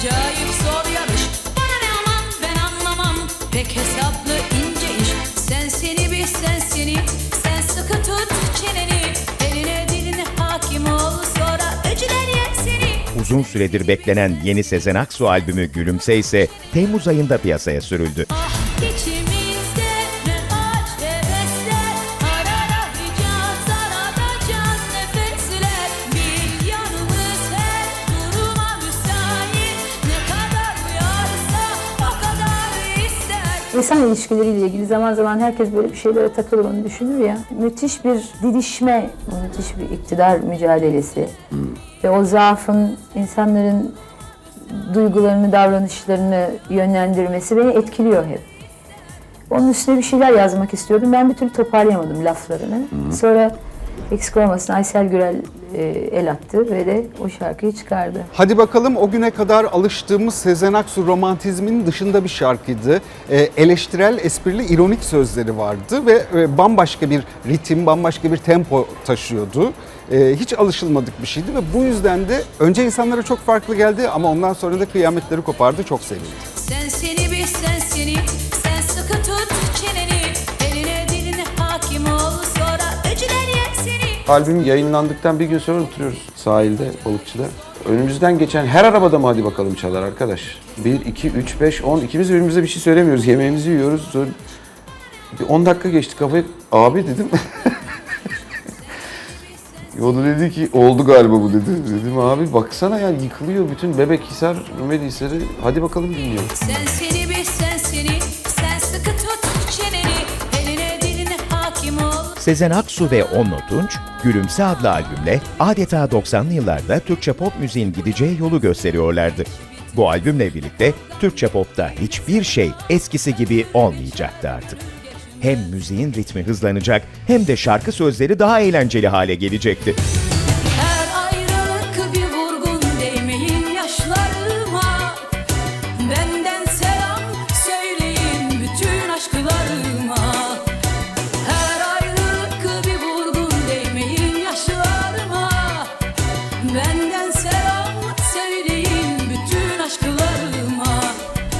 acayip zor yarış. Bana ne aman ben anlamam. Pek hesaplı ince iş. Sen seni bil sen seni. Sen sıkı tut çeneni. Eline diline hakim ol Sonra öcüler yer seni. Uzun süredir beklenen yeni Sezen Aksu albümü Gülümse ise Temmuz ayında piyasaya sürüldü. İnsan ilişkileriyle ilgili zaman zaman herkes böyle bir şeylere takılır onu düşünür ya. Müthiş bir didişme, müthiş bir iktidar mücadelesi. Ve o zaafın insanların duygularını, davranışlarını yönlendirmesi beni etkiliyor hep. Onun üstüne bir şeyler yazmak istiyordum. Ben bir türlü toparlayamadım laflarını. Sonra eksik olmasın Aysel Gürel e, el attı ve de o şarkıyı çıkardı. Hadi bakalım o güne kadar alıştığımız Sezen Aksu romantizmin dışında bir şarkıydı. Ee, eleştirel, esprili, ironik sözleri vardı ve e, bambaşka bir ritim, bambaşka bir tempo taşıyordu. Hiç alışılmadık bir şeydi ve bu yüzden de önce insanlara çok farklı geldi ama ondan sonra da kıyametleri kopardı, çok sevildi. Sen seni bil sen seni Albüm yayınlandıktan bir gün sonra oturuyoruz sahilde, balıkçıda. Önümüzden geçen her arabada mı hadi bakalım çalar arkadaş. 1, 2, 3, 5, 10. İkimiz birbirimize bir şey söylemiyoruz. Yemeğimizi yiyoruz. Sonra bir 10 dakika geçti kafayı. Abi dedim. O da dedi ki oldu galiba bu dedi. Dedim abi baksana ya yıkılıyor bütün Bebek Hisar, Rumeli Hisarı. Hadi bakalım dinliyorum. Sen seni bil sen seni Sezen Aksu ve Onno Tunç, Gülümse adlı albümle adeta 90'lı yıllarda Türkçe pop müziğin gideceği yolu gösteriyorlardı. Bu albümle birlikte Türkçe popta hiçbir şey eskisi gibi olmayacaktı artık. Hem müziğin ritmi hızlanacak hem de şarkı sözleri daha eğlenceli hale gelecekti. aşkı